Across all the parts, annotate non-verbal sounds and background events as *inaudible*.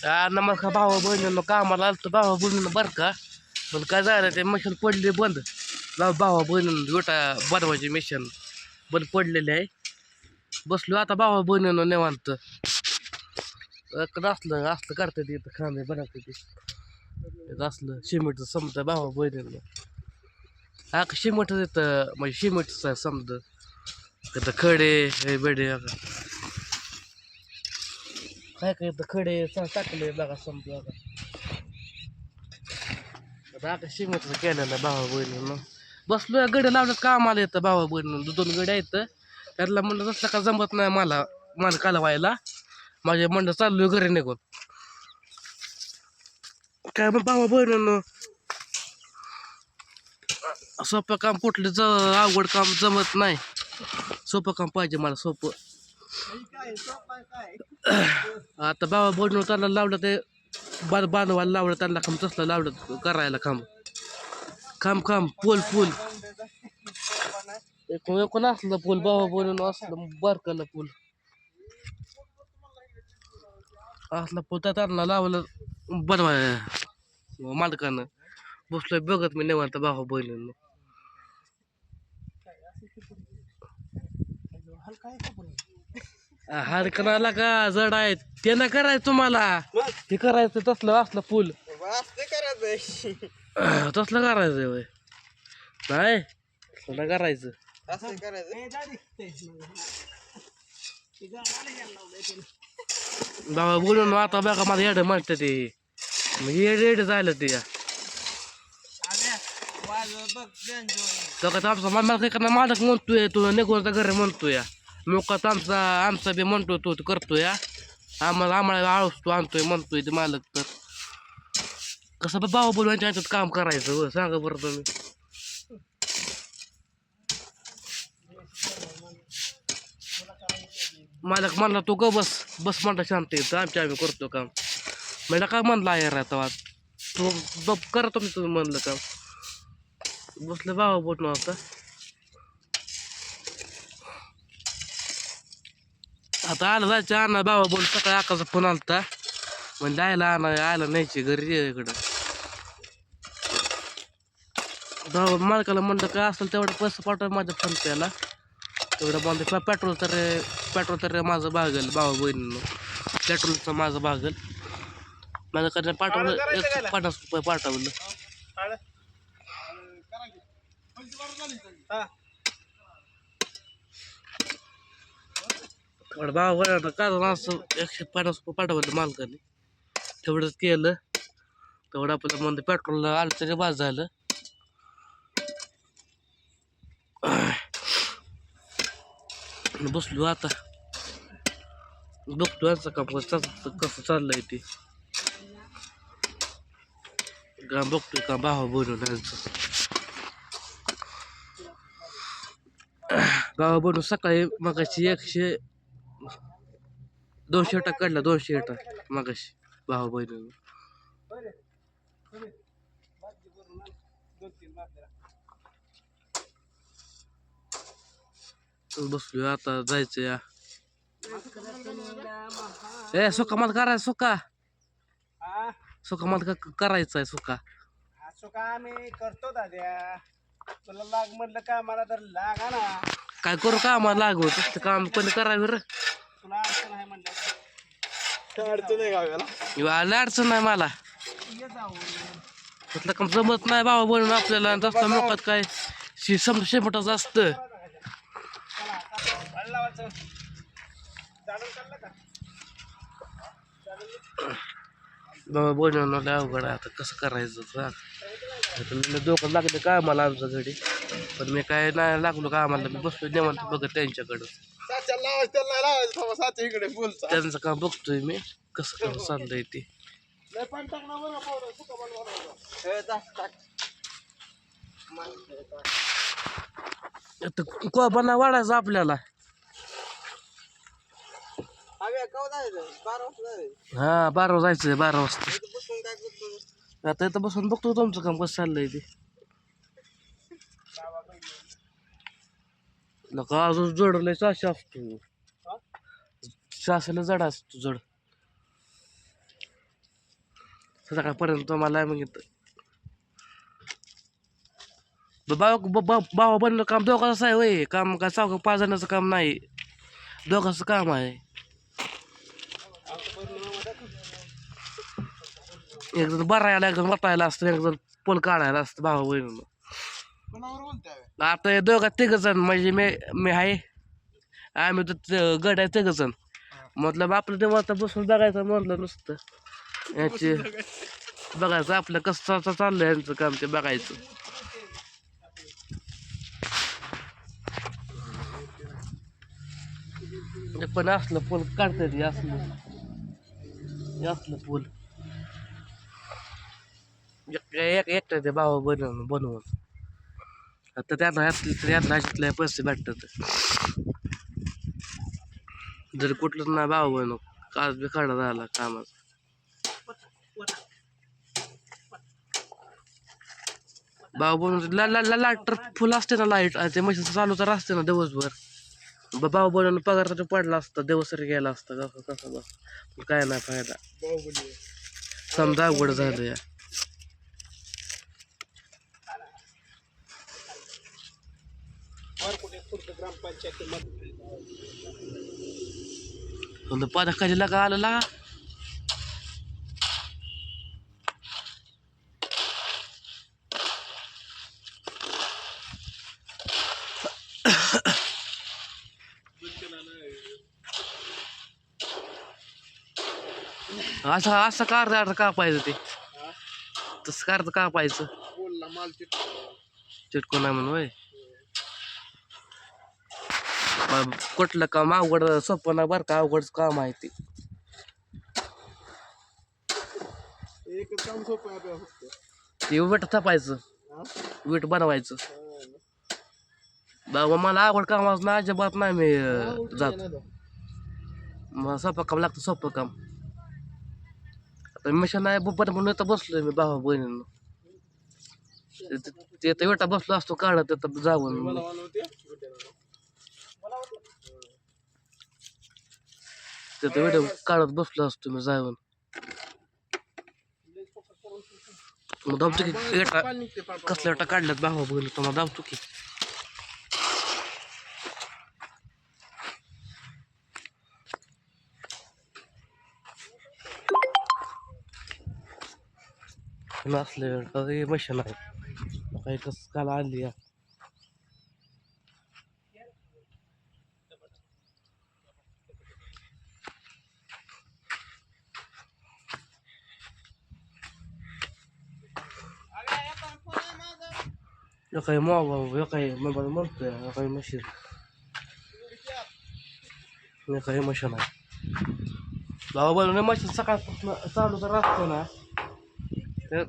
आ, नमस्कार भावा बहिणीनं कामाला आलं तर भावा बहिणीनं बरं का पण काय झालं ते मशीन पडली बंद भावा भावा बहिणीनं विटा बनवायची मशीन बंद पडलेली आहे बसलो आता भावा बहिणीनं निवांत इकडं असलं असलं करतात इथं खांबे बनवते ते इथं असलं शिमेटचं समजा भावा बहिणीनं हा का शिमेटच येतं म्हणजे शिमेटचं आहे समजा तिथं खडे हे बेडे बघा. काय काय तर खडे टाकले बघा संपलं बघा आता शिमतचं केलेलं भावा बहिणीनं बसलो गडे लावल्यात कामाला येतं भावा बहिणीनं दोन गड्या आहेत. त्यातला म्हणलं तसलं का जमत नाही मला मला कालवायला. माझे म्हणलं चाललोय घरी निघून. काय मग भावा बहिणीनं? सोपं काम कुठलं ज अवघड काम जमत नाही. सोपं काम पाहिजे मला सोपं. *coughs* आता बाबा बोलणं त्यांना लावलं ते बांध बांधवायला लावलं त्यांना खांब तसलं लावलं करायला खांब. खांब खांब पूल पूल एकूण एकूण असलं पूल बाबा बोलून असलं बारकाला पूल असला पूल त्या त्यांना लावलं बनवाय मालकानं. बसलोय बघत मी निवांत बाबा बहिणीनं. हाडकणाला का जड आहे ते ना करायचं तुम्हाला. ते करायचं तसलं असलं करायचं तसलं करायचं वय नाही तसलं करायचं. असं करायचं बाबा बोलून आता बघा मला येडं म्हणतं ते. मग येड येड झालं ते. बघ तो का आमचा मला काही करणार मालक म्हणतोय तू निघूनचा घर म्हणतोय. मोकाच आमचा आमचा बी म्हणतो तो करतोय आम्हाला आम्हाला आळसतो आणतोय म्हणतोय ते मालक तर. कसं भाऊ बाबा बोलून यांच्यात काम करायचं सांगा बरं तुम्ही. मालक म्हणला तो ग बस बस म्हणला शांत येतं आमच्या आम्ही करतो काम. म्हणलं काय म्हणला आहे आता तू बघ करा तुम्ही तुम्ही म्हणलं काम. बसलं भाऊ बोट आता. आता आलं जायचं आणा बाबा बोल सकाळी आकाचा फोन आलता. म्हणजे आयला आणा आयला न्यायची घरी ये इकडं. बाबा मालकाला म्हणलं काय असेल तेवढं पैसे पाठव माझ्या फोन पेला तेवढं म्हणते पेट्रोल तर पेट्रोल तर माझं भागल बाबा बहिणीनं. पेट्रोलचं माझं भागल. माझ्याकडे पाठवलं एक पन्नास रुपये पाठवलं. तेवढं भाव बरं कारण असं एकशे पन्नास रुपये पाठवलं मालकाने. तेवढंच केलं. तेवढं आपल्याला म्हणते पेट्रोलला आलं तरी बाद झालं. बसलो आता. बघतो यांचं काम कसं कसं चाललंय ते. काम बघतोय का भावा बनवून यांचं. भावा बनवून सकाळी मगाशी एकशे दोनशे टाक काढला दोनशे टाक मगाशी. भावा बहिणीनं. बसलो आता जायचं या ए सुका मला करायचं सुका. सुका का करायचं आहे सुका. असं का आम्ही करतो दाद्या. तुला लाग म्हणलं का मला तर लागा ना. काय करू का आम्हाला लागू काम कोणी करावं रे तुला अडचण आहे म्हणलं. अडचण आहे अडचण नाही मला. तसलं काम जमत नाही बाबा बनवून आपल्याला. जास्त मोकात काय? शे समजा शेपटाचं असतं. का बाबा लय अवघड आहे. आता कसं करायचं? मी डोकं लागले काय मला आमच्या घडी पण मी काय नाही लागलो का आम्हाला. मी बसलो निवांत बघत त्यांच्याकडं. लावायचं थांबा इकडे बोलचा त्यांचं काम बघतोय मी कसं कसं चाललंय ते. लय पण टाक ना बरं पावडं सुका पण बनवायचं हे टाक टाक. आता वाढायचं आपल्याला. कवा जायचं? बारा वाजता जायचं. हा बारा जायचंय बारा वाजता. इथं बसून काय करतो आता इथं बसून बघतो तुमचं काम कसं चाललंय ते. नका अजून जडलंय चाशी असतो. शासला जड असतो जड. सकाळपर्यंत मला मग बाबा बाबा बनणं काम दोघांचं आहे होय. काम काय चौघ पाच जणांचं काम नाही. दोघांचं काम आहे. एक जण बरायला एक जण वाटायला असतं एक जण पोल काढायला असतं भावा बहिणीनं आता हे दोघं तिघ जण म्हणजे मी मी आहे. आम्ही तर गड आहे तिघ जण. म्हटलं आपलं तेव्हा आता बसून बघायचं म्हटलं नुसतं. याचे बघायचं. आपलं कसं चा- चाललंय यांचं काम ते बघायचं. पण असलं पूल काढतात असलं. असलं पूल. एक एक एकटं ते भावा बनवून बनवून. आता त्यांना यातल्या पैसे भेटतात. जर कुठलं नाही भाव बनव काच बी खडा झाला कामाचा भाऊ बनवून ला ला ला फुल असते ना लाइट ते मशीन चालू तर असते ना दिवसभर. भाऊ बनवून पगार तर पडला असता दिवसभर गेला असता कसं कसं बस. पण काय नाही फायदा. समजा अवघड झालं या. वर म्हणलं पाण्या खाली लागा आलं लागा? असं असं कार अर्ध कापायचं ते तसं कार बोलला माल चिटकून नाही म्हणून कुठलं काम अवघड सोपं नाही बरं का अवघड काम आहे ते. एकच काम सोपं आहे आपल्याला फक्त. ते विट थापायचं. हा? विट बनवायचं. बाबा मला आवड कामाचं ना अजिबात नाही मी हा, अं, उलटी जात. आहे. ना. मला सोपं काम लागतं सोपं काम. आता मिशन आहे बरोबर म्हणून तर बसलोय मी भावा बहिणीनं. ते- ते- ते तर विटा बसलो असतो काढत जाऊन. मला ते तर विटा काढत बसलो असतो मी जाऊन मग दाबतो की विटा पाणी निघते पाड- कसल्या विटा काढल्यात भावा बहिणी तुम्हाला दाबतो की नसले मशीन आहे काही कसं काल आली या काही मोबाईल काही मोबाईल म्हणतोय काही मशीन काही मशीन आहे बाबा बनवून मशीन सकाळपासून चालू तर असतो ना तर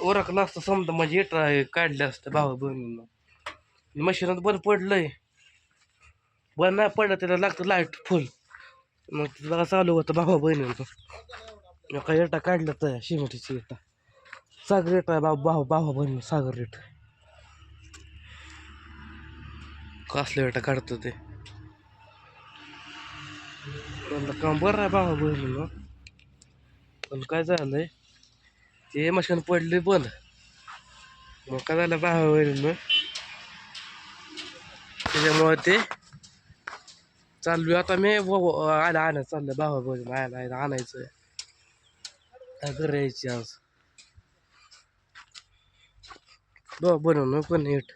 ओरखलं नसतं समजा म्हणजे एटा काढले असतं भावा बहिणीनं मशीनात बंद पडलंय बंद नाही पडलं त्याला लागतं लाइट फुल मग चालू होतं भावा बहिणीनं काही एटा काढलं तर शिमटीची एटा सागर रेट आहे बाबा बाबा बाबा बहिणी सागर रेट. कसले वेटा काढतो ते? काम बरं आहे बाबा बहिणीनं पण काय झालंय ते मशीन पडली बंद. मग काय झालं बाबा बहिणीनं त्याच्यामुळे ते चालू आता मी व- आला आणायचं चाललं बाबा बहिणी आयला आयला आणायचं काय करायची आज? बघ बनवणं पण नीट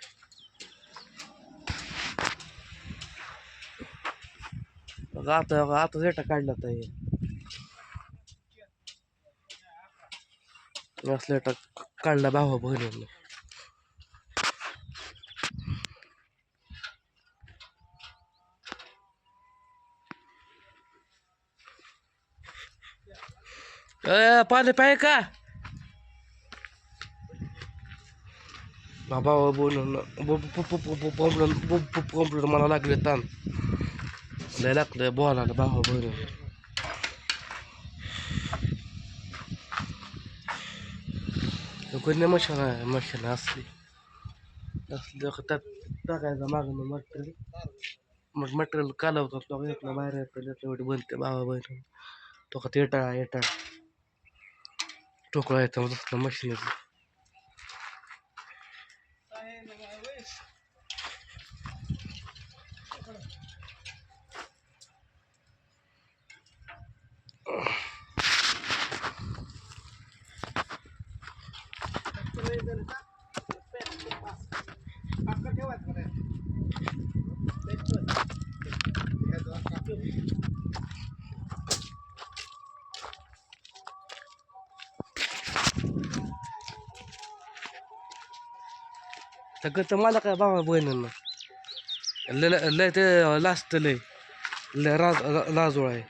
बघ आता आता रेटा काढला तर हे असलं रेटा काढला भावा बहिणीनं ए, पाणी पाय का बाबा हो, बोलून कॉम्प्युटर मला लागले ताण. लय लागलं बोलायला भावा बहिणी कोणी मशीन आहे मशीन असली. असली का त्यात टाकायचं मागणं मटेरियल. मग मटेरियल कालवतात लोक येतलं बाहेर येतं येतं एवढी बनते बाबा हो, बहिणी तो का येटा येटा. ठोकळा येतं तसलं मशीनचं सगळं तर मला काय बाबा बहिणींना. लय लय- ते लास्ट लय. लय राज लाजोळ आहे.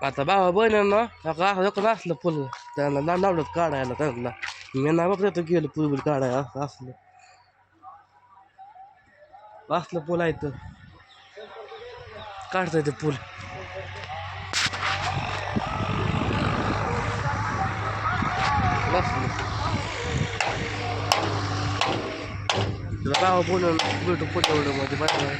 आता बाबा बहिणींना असं असलं फुल. त्यांना नावडत काढायला त्यांना. मी ना बघ तो गेलं काढायला असं असलं. असलं पूल आहे तर. काढता येते पूल तुला बाबा बोलून भेटू पुढच्या व्हिडिओमध्ये बाय